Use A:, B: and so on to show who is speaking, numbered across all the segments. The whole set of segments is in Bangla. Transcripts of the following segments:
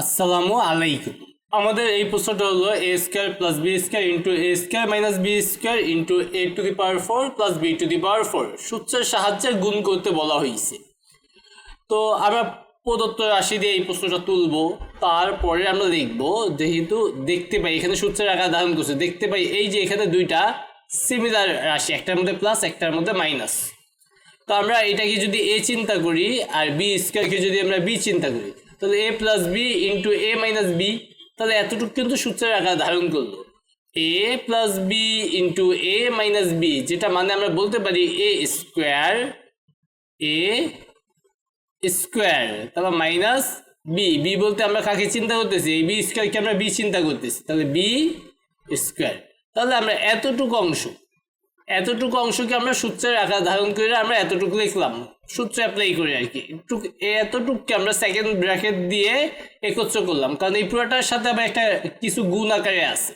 A: আসসালামু আলাইকুম। আমাদের এই প্রশ্নটা হলো A square plus B square into A square minus B square into A to the power four plus B to the power four সূত্রের সাহায্যে গুণ করতে বলা হয়েছে। তো আমরা প্রদত্ত রাশি দিয়ে এই প্রশ্নটা তুলবো, তারপরে আমরা দেখব যেহেতু দেখতে পাই, এখানে সূত্রের আকার ধারণ করছে, দেখতে পাই এই যে এখানে দুইটা সিমিলার রাশি, একটার মধ্যে প্লাস একটার মধ্যে মাইনাস তো আমরা এটাকে যদি এ চিন্তা করি আর বি স্কোয়ারকে যদি আমরা বি চিন্তা করি তাহলে A plus B into A minus B তাহলে এতটুকু কিন্তু সূত্রের আকার ধারণ করল। A plus B into A minus B যেটা মানে আমরা বলতে পারি এ স্কোয়ার এ স্কোয়ার তারপর মাইনাস বি বি বলতে আমরা কাকে চিন্তা করতেছি? এই বি স্কোয়ারকে আমরা বি চিন্তা করতেছি। তাহলে বি স্কোয়ার তাহলে আমরা এতটুকু অংশ এতটুকু অংশকে আমরা সূত্রের আকার ধারণ করে আমরা এতটুকু লিখলাম। সূত্র অ্যাপ্লাই করে আর কি। টুক এতটুকুকে আমরা সেকেন্ড ব্র্যাকেট দিয়ে একত্র করলাম। কারণ এই পুরোটার সাথে আবার একটা কিছু গুণ আকারে আছে।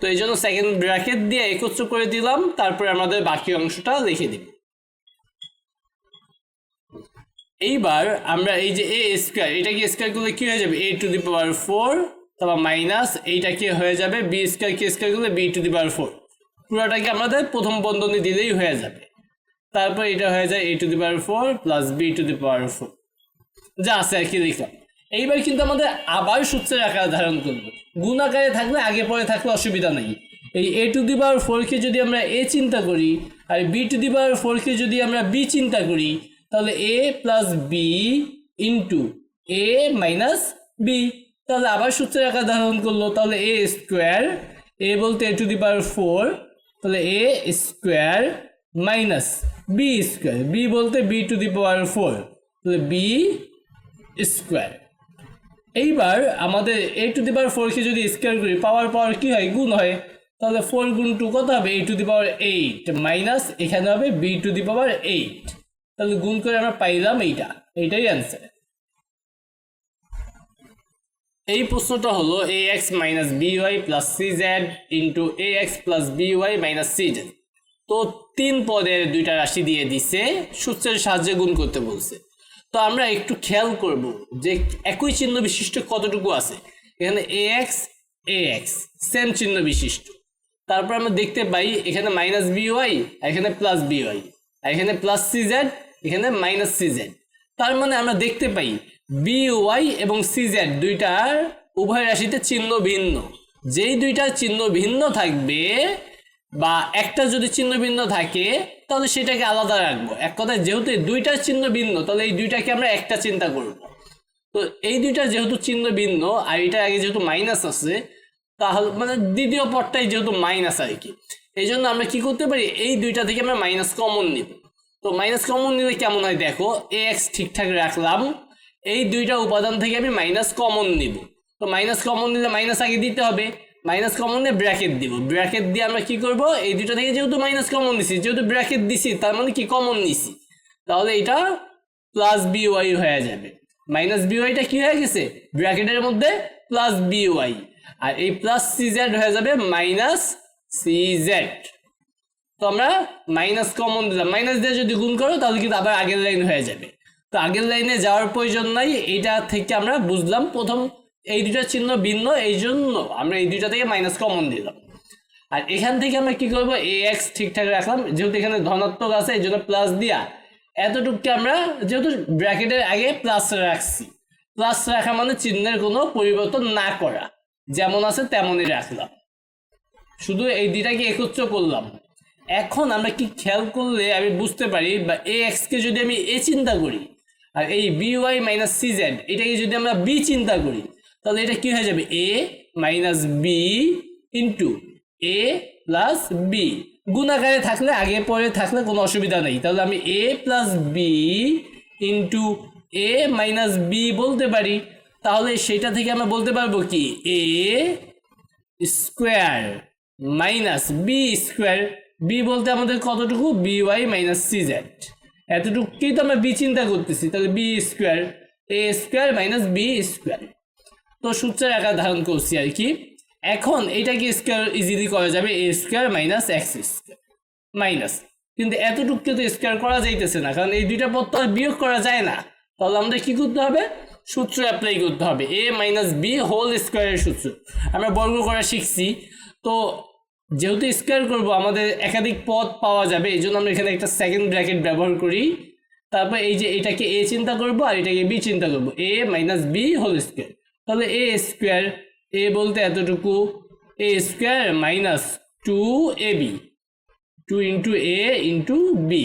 A: তো এই জন্য সেকেন্ড ব্র্যাকেট দিয়ে একত্র করে দিলাম, তারপরে আমাদের বাকি অংশটা লিখে দিব। এইবার আমরা এই যে এ স্কোয়ার এটাকে স্কোয়ার করলে কি হয়ে যাবে? A to the power four তারপর মাইনাস এইটা কি হয়ে যাবে? বি স্কোয়ার কি স্কোয়ার করলে B to the power four পুরোটাকে আমাদের প্রথম বন্ধনী দিলেই হয়ে যাবে। তারপর এটা হয়ে যায় A to the power four plus B to the power four. যা আছে আর কি লিখলাম এইবার কিন্তু আমাদের আবার সূত্রের আকার ধারণ করব। গুণ আকারে থাকলে আগে পরে থাকলে অসুবিধা নেই। এই এ টু দি পাওয়ার ফোরকে যদি আমরা এ চিন্তা করি আর বি টু দি পাওয়ার ফোরকে যদি আমরা বি চিন্তা করি, তাহলে A plus B into A minus B. তাহলে আবার সূত্রের আকার ধারণ করল, তাহলে এ স্কোয়ার, এ বলতে এ টু দি পাওয়ার ফোর তাহলে A square minus B square, B বলতে B to the power four, তাহলে বি স্কোয়ার। এইবার আমাদের এ টু দি পাওয়ার ফোরকে যদি স্কোয়ার করি, পাওয়ার পাওয়ার কী হয়? গুণ হয়। তাহলে ফোর গুণ টু কত হবে? A to the power eight, minus এখানে হবে B to the power eight. তাহলে গুণ করে আমরা পাইলাম এইটা, এইটাই অ্যান্সার এই প্রশ্নটা হলো A X minus B Y plus C Z into A X plus B Y minus C Z তো তিন পদের দুইটা রাশি দিয়ে দিছে, সূত্রের সাহায্যে গুণ করতে বলছে। তো আমরা একটু খেয়াল করব যে একই চিহ্ন বিশিষ্ট কতটুকু আছে। এখানে A X A X same চিহ্ন বিশিষ্ট। তারপর আমরা দেখতে পাই এখানে মাইনাস বি ওয়াই আর এখানে প্লাস বি ওয়াই আর এখানে প্লাস সি জেড এখানে মাইনাস সি জেড তার মানে আমরা দেখতে পাই বি ওয়াই এবং সি জেড দুইটার উভয় রাশিতে চিহ্ন ভিন্ন। যেই দুইটার চিহ্ন ভিন্ন থাকবে বা একটা যদি চিহ্ন ভিন্ন থাকে, তাহলে সেটাকে আলাদা রাখব। এক কথায় যেহেতু দুইটার চিহ্ন ভিন্ন, তাহলে এই দুইটাকে আমরা একটা চিন্তা করব। তো এই দুইটার যেহেতু চিহ্ন ভিন্ন, আর এটার আগে যেহেতু মাইনাস আছে, তাহলে মানে দ্বিতীয় পদটাই যেহেতু মাইনাস আর কি। এই জন্য আমরা কি করতে পারি? এই দুইটা থেকে আমরা মাইনাস কমন নিব। তো মাইনাস কমন নিলে কেমন হয়? দেখো এ এক্স ঠিকঠাক রাখলাম এই দুইটা উপাদান থেকে আমি মাইনাস কমন নিব। তো মাইনাস কমন নিলে মাইনাস আগে দিতে হবে। মাইনাস কমন নিয়ে ব্র্যাকেট দিব। ব্র্যাকেট দিয়ে আমরা কি করব? এই দুইটা থেকে যেহেতু মাইনাস কমন দিছি যেহেতু ব্র্যাকেট দিছি, তার মানে কি কমন নিছি? তাহলে এটা প্লাস বি ওয়াই হয়ে যাবে। মাইনাস বি ওয়াইটা কি হয়ে গেছে? ব্র্যাকেটের মধ্যে প্লাস বি ওয়াই আর এই প্লাস সি জেড হয়ে যাবে মাইনাস সি জেড তো আমরা মাইনাস কমন দিলাম। মাইনাস দিয়ে যদি গুণ করো, তাহলে কিন্তু আবার আগের লাইন হয়ে যাবে। তো আগের লাইনে যাওয়ার প্রয়োজন নাই, এইটা থেকে আমরা বুঝলাম। প্রথম এই দুটা চিহ্ন ভিন্ন, এই জন্য আমরা এই দুইটা থেকে মাইনাস কমন দিলাম। আর এখান থেকে আমরা কি করব? এ এক্স ঠিকঠাক রাখলাম, যেহেতু এখানে ধনাত্মক আছে, এই জন্য প্লাস দিয়া এতটুকুকে আমরা যেহেতু ব্র্যাকেটের আগে প্লাস রাখছি। প্লাস রাখা মানে চিহ্নের কোনো পরিবর্তন না করা, যেমন আছে তেমনই রাখলাম। শুধু এই দুইটাকে একত্র করলাম। এখন আমরা কি খেয়াল করলে আমি বুঝতে পারি বা এ এক্সকে যদি আমি এ চিন্তা করি আর এই B Y minus C Z এটাকে যদি আমরা বি চিন্তা করি, তাহলে এটা কি হয়ে যাবে? A minus B into A plus B গুণাকারে থাকলে, আগে পরে থাকলে কোনো অসুবিধা নেই। তাহলে আমি A plus B into A minus B বলতে পারি। তাহলে সেটা থেকে আমরা বলতে পারব কি? A square minus B square B বলতে আমাদের কতটুকু? B Y minus C Z এতটুকুই তো আমরা বি চিন্তা করতেছি, তাহলে B square A square minus B square তো সূত্রের আকার ধারণ করছি আর কি। এখন এটাকে স্কোয়ার ইজিলি করা যাবে A square minus X square minus কিন্তু এতটুকুকে তো স্কোয়ার করা যাইতেছে না, কারণ এই দুইটা পদ তো আর বিয়োগ করা যায় না। তাহলে আমাদের কি করতে হবে? সূত্র অ্যাপ্লাই করতে হবে এ মাইনাস বি হোল স্কোয়ারের সূত্র। আমরা বর্গ করা শিখছি, তো যেহেতু স্কোয়ার করব, আমাদের একাধিক পদ পাওয়া যাবে, এই জন্য আমরা এখানে একটা সেকেন্ড ব্র্যাকেট ব্যবহার করি। তারপর এই যে এটাকে এ চিন্তা করব, আর এটাকে বি চিন্তা করব। A minus B whole square তাহলে এ স্কোয়ার এ বলতে এতটুকু A square minus two A B two into A into B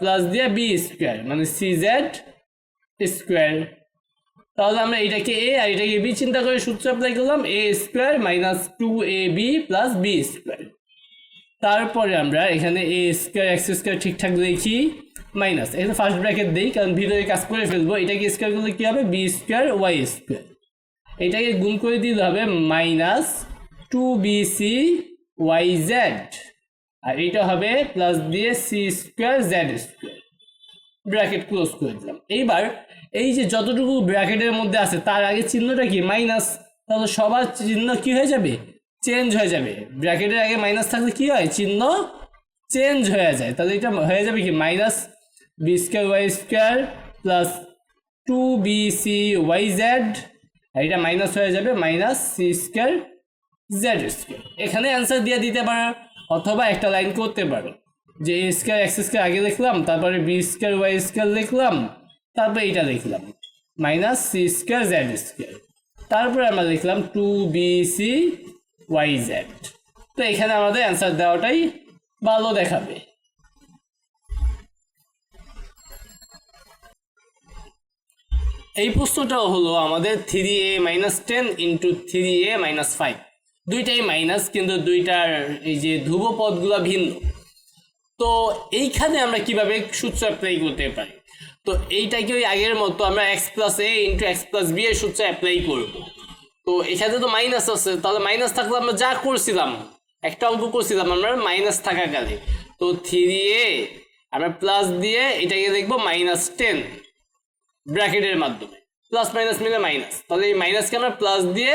A: plus দিয়ে বি স্কোয়ার মানে সি জেড স্কোয়ার তাহলে আমরা এটাকে এ আর এটাকে বি চিন্তা করে সূত্র অ্যাপ্লাই করলাম A square minus two A B plus B square তারপরে আমরা এখানে এ স্কোয়ার এক্স স্কোয়ার ঠিকঠাক লিখি মাইনাস এখানে ফার্স্ট ব্র্যাকেট দিই, কারণ ভিতরে কাজ করে ফেলব। এটাকে স্কোয়ার করলে কী হবে? বি স্কোয়ার ওয়াই স্কোয়ার এটাকে গুণ করে দিতে হবে minus two B C Y Z আর এটা হবে প্লাস দিয়ে C square Z square bracket close করে দিলাম। এইবার এই যে যতটুকু ব্র্যাকেটের মধ্যে আছে, তার আগে চিহ্নটা কি? মাইনাস, তাহলে সবার চিহ্ন কি হয়ে যাবে? চেঞ্জ হয়ে যাবে। ব্র্যাকেটের আগে মাইনাস থাকলে কি হয়? চিহ্ন চেঞ্জ হয়ে যায়। তাহলে এটা হয়ে যাবে কি? Minus B square Y square plus two B C Y Z আর এটা মাইনাস হয়ে যাবে minus C square Z square এখানে অ্যান্সার দিয়ে দিতে পারো, অথবা একটা লাইন করতে পারো। যে এ স্কোয়ার এক্স স্কোয়ার আগে লিখলাম তারপরে বি স্কোয়ার ওয়াই স্কোয়ার লিখলাম তারপরে এইটা লিখলাম minus C square Z square তারপরে আমরা লিখলাম two B C Y Z তো এখানে আমাদের অ্যান্সার দেওয়াটাই ভালো দেখাবে। এই প্রশ্নটাও হলো আমাদের three A minus ten into three A minus five দুইটাই মাইনাস কিন্তু দুইটার এই যে ধ্রুব পদগুলো ভিন্ন। তো এইখানে আমরা কীভাবে সূত্র অ্যাপ্লাই করতে পারি? তো এইটাকে ওই আগের মতো? আমরা X plus A into X plus B এর সূত্র অ্যাপ্লাই করব। তো এখানে তো মাইনাস আছে, তাহলে মাইনাস থাকলে আমরা যা করছিলাম, একটা অঙ্ক করছিলাম, আমরা মাইনাস থাকাকালে। তো থ্রি এ আমরা প্লাস দিয়ে এটাকে দেখব মাইনাস টেন ব্র্যাকেটের মাধ্যমে। প্লাস মাইনাস মিলে মাইনাস তাহলে এই মাইনাসকে আমরা প্লাস দিয়ে,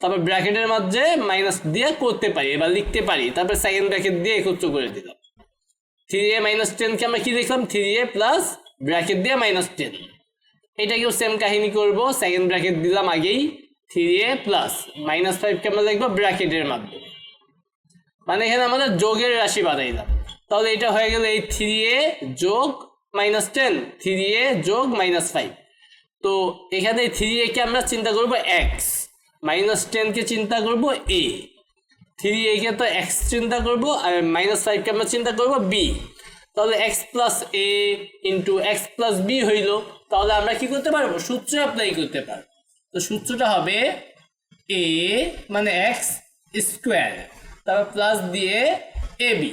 A: তারপর ব্র্যাকেটের মাঝে মাইনাস দিয়ে করতে পারি, এবার লিখতে পারি। তারপর সেকেন্ড ব্র্যাকেট দিয়ে একত্র করে দিলাম। থ্রি এ মাইনাস টেনকে আমরা কি দেখলাম? থ্রি এ প্লাস ব্র্যাকেট দিয়ে মাইনাস টেন এটাকেও সেম কাহিনী করব। সেকেন্ড ব্র্যাকেট দিলাম আগেই। থ্রি এ প্লাস মাইনাস ফাইভকে আমরা দেখব ব্র্যাকেটের মাধ্যমে। মানে এখানে আমাদের যোগের রাশি বানাইলাম। তাহলে এটা হয়ে গেল এই থ্রি এ যোগ মাইনাস টেন থ্রি এ যোগ মাইনাস ফাইভ তো এখানে থ্রি এ কে আমরা চিন্তা করব এক্স মাইনাস টেনকে চিন্তা করব এ থ্রি এ কে তো এক্স চিন্তা করব। আর মাইনাস ফাইভকে আমরা চিন্তা করব বি তাহলে X plus A into X plus B হইল, তাহলে আমরা কি করতে পারব? সূত্র অ্যাপ্লাই করতে পারব। তো সূত্রটা হবে এ মানে এক্স স্কোয়ার তারপর প্লাস দিয়ে এ বি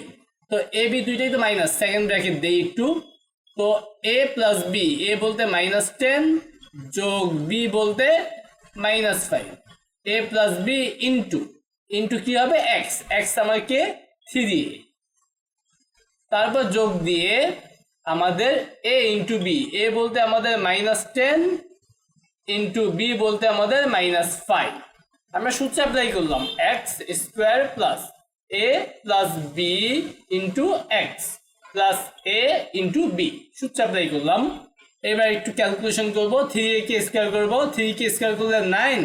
A: তো এ বি দুইটাই তো মাইনাস সেকেন্ড ব্র্যাকেট দেই একটু। তো এ প্লাস বি এ বলতে মাইনাস টেন যোগ বি বলতে minus five A plus B into into কি হবে? এক্স এক্স আমাকে থ্রি তারপর যোগ দিয়ে আমাদের এ ইন্টু বি এ বলতে আমাদের মাইনাস টেন ইন্টু বি বলতে আমাদের মাইনাস ফাইভ আমরা সূত্র অ্যাপ্লাই করলাম X square plus A plus B into X plus A into B সূত্র অ্যাপ্লাই করলাম, এবার একটু ক্যালকুলেশন করব থ্রি এ কে স্কোয়ার করব থ্রি কে স্কোয়ার করলে নাইন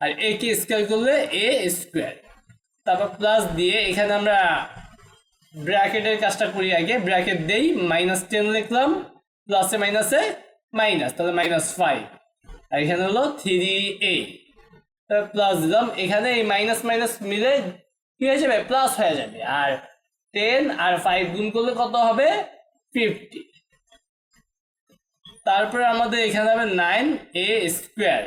A: আর এ কে স্কোয়ার করলে এ স্কোয়ার তারপর প্লাস দিয়ে এখানে আমরা ব্র্যাকেটের কাজটা করি আগে। ব্র্যাকেট দেই মাইনাস টেন লিখলাম প্লাসে মাইনাসে মাইনাস তাহলে মাইনাস ফাইভ আর এখানে হলো থ্রি এ প্লাস দিলাম। এখানে এই মাইনাস মাইনাস মিলে কি হয়ে যাবে? প্লাস হয়ে যাবে। আর টেন আর ফাইভ গুণ করলে কত হবে? ফিফটি তারপরে আমাদের এখানে হবে নাইন এ স্কোয়ার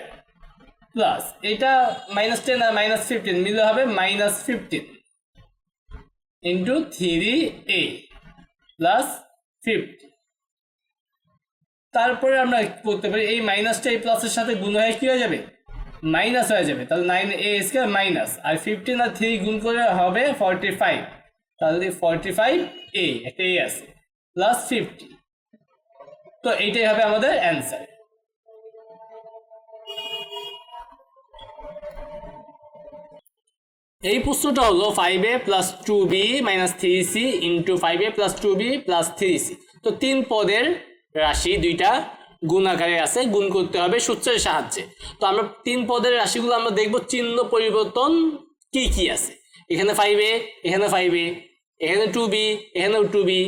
A: প্লাস এটা মাইনাস টেন আর মাইনাস ফিফটিন মিলে হবে minus fifteen into three A plus fifty তারপরে আমরা করতে পারি? এই মাইনাসটা এই প্লাসের সাথে গুণ হয়ে কি হয়ে যাবে? মাইনাস হয়ে যাবে। তাহলে নাইন এ স্কোয়ার মাইনাস আর ফিফটিন আর থ্রি গুণ করে হবে ফর্টি ফাইভ তাহলে ফর্টি ফাইভ এ একটা এ আছে। প্লাস ফিফটি তো এইটাই হবে আমাদের অ্যান্সার এই প্রশ্নটা হলো five A plus two B minus three C into five A plus two B plus three C তো তিন পদের রাশি দুইটা গুণ আকারে আছে, গুণ করতে হবে সূত্রের সাহায্যে। তো আমরা তিন পদের রাশিগুলো আমরা দেখব, চিহ্ন পরিবর্তন কি কি আছে। এখানে ফাইভ এ এখানে ফাইভ এ এখানে টু বি এখানেও টু বি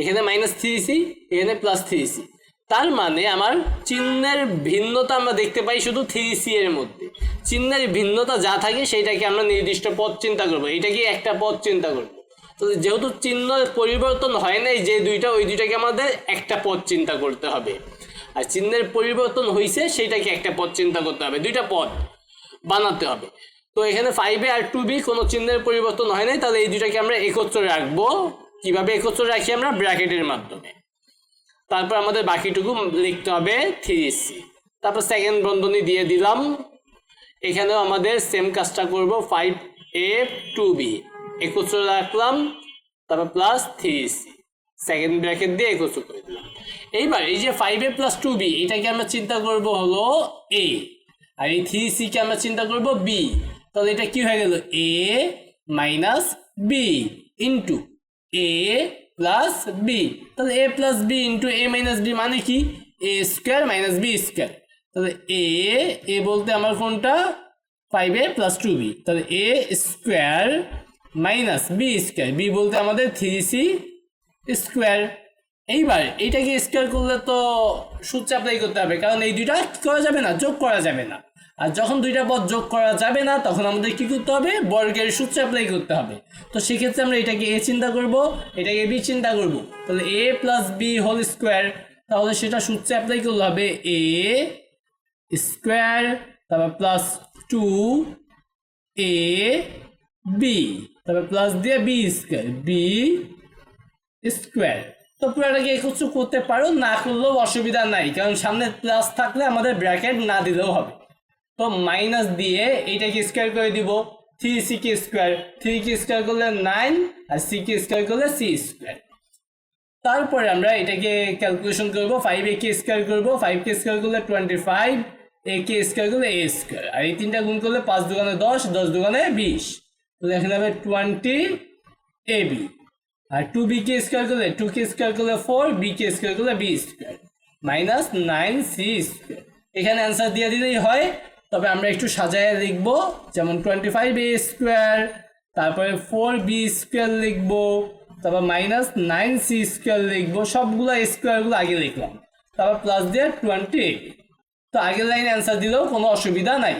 A: এখানে মাইনাস থ্রি সি এখানে প্লাস থ্রি সি তার মানে আমার চিহ্নের ভিন্নতা আমরা দেখতে পাই শুধু থ্রি সি এর মধ্যে। চিহ্নের ভিন্নতা যা থাকে সেইটাকে আমরা নির্দিষ্ট পথ চিন্তা করব। এটাকে একটা পথ চিন্তা করব। তো যেহেতু চিহ্ন পরিবর্তন হয় নাই, যে দুইটা, ওই দুইটাকে আমাদের একটা পথ চিন্তা করতে হবে। আর চিহ্নের পরিবর্তন হয়েছে সেইটাকে একটা পথ চিন্তা করতে হবে। দুইটা পথ বানাতে হবে। তো এখানে ফাইভে আর টু বি কোনো চিহ্নের পরিবর্তন হয় নাই, তাহলে এই দুইটাকে আমরা একত্রে রাখব। কীভাবে একত্রে রাখি আমরা? ব্র্যাকেটের মাধ্যমে। তারপর আমাদের বাকিটুকু লিখতে হবে থ্রি সি তারপর সেকেন্ড বন্ধনী দিয়ে দিলাম। এখানেও আমাদের সেম কাজটা করব ফাইভ এ টু বি একত্র রাখলাম। তারপর plus three C second bracket দিয়ে একত্র করে দিলাম। এইবার এই যে five A plus two B এটাকে আমরা চিন্তা করব হলো এ আর এই থ্রি সিকে আমরা চিন্তা করব বি তাহলে এটা কি হয়ে গেল? A minus B into A plus B তাহলে A plus B into A minus B মানে কি? A square minus B square তাহলে এ এ বলতে আমার কোনটা? Five A plus two B তাহলে A square minus B square B বলতে আমাদের থ্রি সি স্কোয়ার এইবার এইটাকে স্কোয়ার করলে তো সূত্র অ্যাপ্লাই করতে হবে, কারণ এই দুইটা করা যাবে না, যোগ করা যাবে না। আর যখন দুইটা পদ যোগ করা যাবে না, তখন আমাদের কি করতে হবে? বর্গের সূত্র অ্যাপ্লাই করতে হবে। তো সেক্ষেত্রে আমরা এটাকে এ চিন্তা করব, এটাকে বি চিন্তা করব। তাহলে A plus B whole square তাহলে সেটা সূত্রে অ্যাপ্লাই করলে হবে এ স্কোয়ার তারপর প্লাস টু এ বি তারপর প্লাস দিয়ে বি স্কোয়ার বি স্কোয়ার তো পুরোটাকে একত্র করতে পারো, না করলেও অসুবিধা নাই, কারণ সামনে প্লাস থাকলে আমাদের ব্র্যাকেট না দিলেও হবে। তো মাইনাস দিয়ে এইটাকে স্কোয়ার করে দিব। থ্রি সি কে স্কোয়ার থ্রি কে স্কোয়ার করলে নাইন আর সি কে স্কোয়ার করলে সি স্কোয়ার তারপরে আমরা এটাকে ক্যালকুলেশন করব ফাইভ এ কে স্কোয়ার করব ফাইভ কে স্কোয়ার করলে টোয়েন্টি ফাইভ এ কে স্কোয়ার করলে এ স্কোয়ার আর এই তিনটা গুণ করলে পাঁচ দোকানে দশ দশ দোকানে বিশ। তাহলে এখানে হবে টোয়েন্টি এ বি আর টু বি কে স্কোয়ার করলে টু কে স্কোয়ার করলে ফোর বি কে স্কোয়ার করলে B square minus nine C square এখানে অ্যান্সার দিয়ে দিলেই হয় তবে আমরা একটু সাজায় লিখব যেমন টোয়েন্টি ফাইভ এ স্কোয়ার তারপরে ফোর বি স্কোয়ার লিখব, তারপর মাইনাস নাইন সি স্কোয়ার লিখব, সবগুলো স্কোয়ারগুলো আগে লিখলাম। তারপর প্লাস দিয়ে টোয়েন্টি তো আগের লাইন অ্যান্সার দিলেও কোনো অসুবিধা নাই।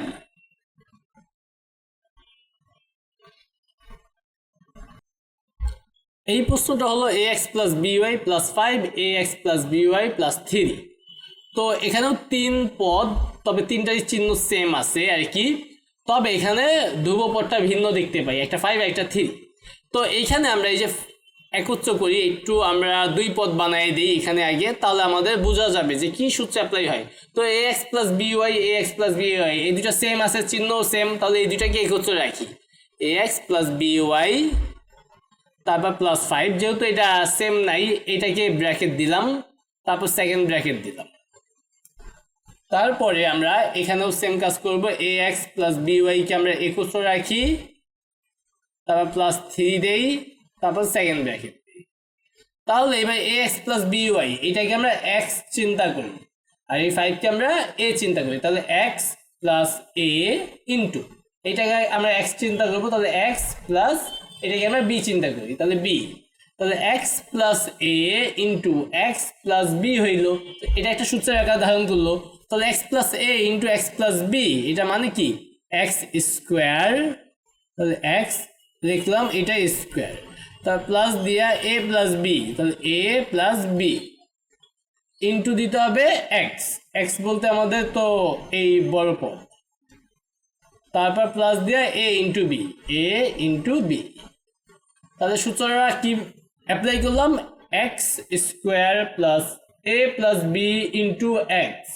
A: এই প্রশ্নটা হলো A X plus B Y plus five A X plus B Y plus three তো এখানেও তিন পদ তবে তিনটারই চিহ্ন সেম আছে আর কি। তবে এখানে ধ্রুবপদটা ভিন্ন দেখতে পাই, একটা ফাইভ একটা থ্রি তো এইখানে আমরা এই যে একত্র করি, একটু আমরা দুই পদ বানাই দিই এখানে আগে, তাহলে আমাদের বোঝা যাবে যে কি সূত্র অ্যাপ্লাই হয়। তো A X plus B Y A X plus B Y এই দুটো সেম আছে, চিহ্ন সেম তাহলে এই দুটাকে একত্র রাখি। A X plus B Y তারপর প্লাস ফাইভ যেহেতু এটা সেম নাই, এটাকে ব্র্যাকেট দিলাম, তারপর সেকেন্ড ব্র্যাকেট দিলাম। তারপরে আমরা এখানেও সেম কাজ করব। এ এক্স প্লাস বিওয়াইকে আমরা একত্র রাখি। তারপর প্লাস থ্রি দেই। তারপর সেকেন্ড ব্র্যাকেট দিই। তাহলে এবার এ এক্স প্লাস বিওয়াই এটাকে আমরা এক্স চিন্তা করি। আর এই ফাইভকে আমরা এ চিন্তা করি। তাহলে এক্স প্লাস এ ইন্টু এটাকে আমরা এক্স চিন্তা করব। তাহলে এক্স প্লাস এটাকে আমরা বি চিন্তা করি। তাহলে বি তাহলে X plus A into X plus B হইল। এটা একটা সূত্রের আকার ধারণ করল। তাহলে X plus A into X plus B এটা মানে কি? এক্স স্কোয়ার তাহলে এক্স লিখলাম এটা স্কোয়ার তার প্লাস দিয়া এ প্লাস বি তাহলে এ প্লাস বি ইন্টু দিতে হবে এক্স এক্স বলতে আমাদের তো এই বড় পদ। তারপর প্লাস দিয়া A into B A into B তাহলে সূত্রটা কি অ্যাপ্লাই করলাম? X square plus A plus B into X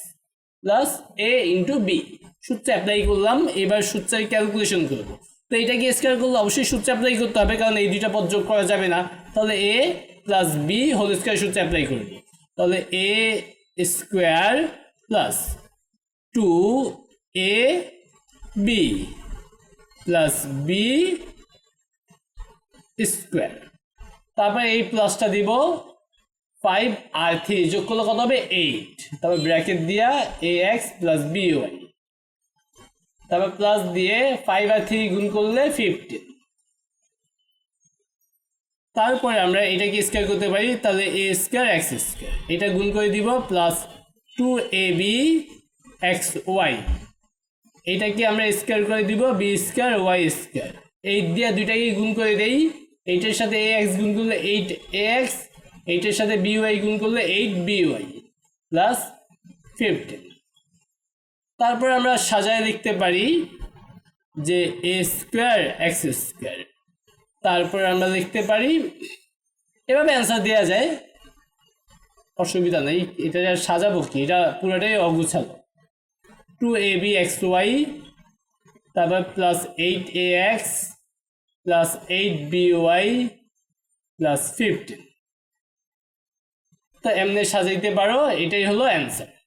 A: plus A into B সূত্র অ্যাপ্লাই করলাম, এবার সূত্রের ক্যালকুলেশন করব। তো এটাকে স্কোয়ার করলে অবশ্যই সূত্র অ্যাপ্লাই করতে হবে, কারণ এই দুইটা পদ যোগ করা যাবে না। তাহলে A plus B whole square সূত্র অ্যাপ্লাই করব। তাহলে A square plus two A B plus B square তারপরে এই প্লাসটা দিব ফাইভ আর থ্রি যোগ করলে কত হবে? এইট তারপর ব্র্যাকেট দিয়া A X plus B Y তারপর প্লাস দিয়ে ফাইভ আর থ্রি গুণ করলে ফিফটিন তারপরে আমরা এটাকে স্কোয়ার করতে পারি, তাহলে এ স্কোয়ার এক্স স্কোয়ার এটা গুণ করে দিব plus two A B X Y এটাকে আমরা স্কোয়ার করে দিব B square Y square eight দিয়ে দুইটাকে গুণ করে দেই এইটার সাথে এ এক্স গুণ করলে এইট এ এক্স এইটার সাথে বি ওয়াই গুণ করলে eight B Y plus fifteen তারপর আমরা সাজায় লিখতে পারি যে এ স্কোয়ার এক্স স্কোয়ার তারপর আমরা লিখতে পারি, এভাবে অ্যান্সার দেওয়া যায়। অসুবিধা নেই, এটা আর সাজাবো কি? এটা পুরোটাই অগুছালো। Two A B X Y তারপর plus eight A X plus eight B Y plus fifteen তো এমনি সাজাইতে পারো এটাই হলো অ্যান্সার